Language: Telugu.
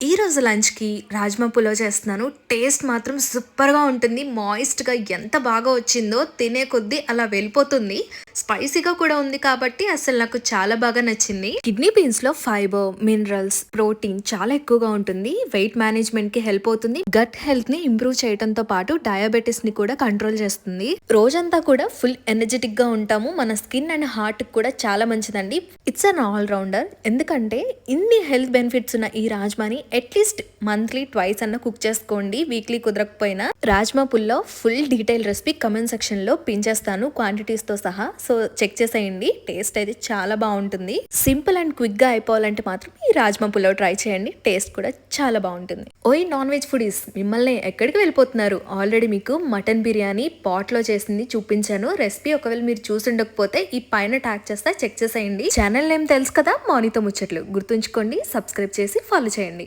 ఈరోజు లంచ్కి రాజ్మా పులావ్ చేస్తున్నాను. టేస్ట్ మాత్రం సూపర్గా ఉంటుంది. మాయిస్ట్గా ఎంత బాగా వచ్చిందో తినే కొద్దీ అలా వెళ్ళిపోతుంది. స్పైసీగా కూడా ఉంది కాబట్టి అసలు నాకు చాలా బాగా నచ్చింది. కిడ్నీ బీన్స్లో ఫైబర్ మినరల్స్ ప్రోటీన్ చాలా ఎక్కువగా ఉంటుంది. వెయిట్ మేనేజ్మెంట్కి హెల్ప్ అవుతుంది. గట్ హెల్త్ని ఇంప్రూవ్ చేయడంతో పాటు డయాబెటీస్ని కూడా కంట్రోల్ చేస్తుంది. రోజంతా కూడా ఫుల్ ఎనర్జెటిక్గా ఉంటాము. మన స్కిన్ అండ్ హార్ట్ కూడా చాలా మంచిదండి. ఇట్స్ అన్ ఆల్ రౌండర్ ఎందుకంటే ఇన్ని హెల్త్ బెనిఫిట్స్ ఉన్న ఈ రాజ్మాని అట్లీస్ట్ మంత్లీ ట్వైస్ అన్న కుక్ చేసుకోండి. వీక్లీ కుదరకపోయినా రాజ్మా పుల్లో ఫుల్ డీటెయిల్ రెసిపీ కమెంట్ సెక్షన్లో పిన్ చేస్తాను. క్వాంటిటీస్తో సహా సో చెక్ చేసేయండి. టేస్ట్ అయితే చాలా బాగుంటుంది. సింపుల్ అండ్ క్విక్గా అయిపోవాలంటే మాత్రం ఈ రాజ్మా పులావ్ ట్రై చేయండి. టేస్ట్ కూడా చాలా బాగుంటుంది. ఓయ్ నాన్ వెజ్ ఫుడీస్ మిమ్మల్ని ఎక్కడికి వెళ్ళిపోతున్నారు? ఆల్రెడీ మీకు మటన్ బిర్యానీ పాట్లో చేసింది చూపించాను. రెసిపీ ఒకవేళ మీరు చూసుండకపోతే ఈ పైన ట్యాగ్ చేస్తా చెక్ చేసేయండి. ఛానల్ నేమ్ తెలుసు కదా మౌనితో ముచ్చట్లు. గుర్తుంచుకోండి సబ్స్క్రైబ్ చేసి ఫాలో చేయండి.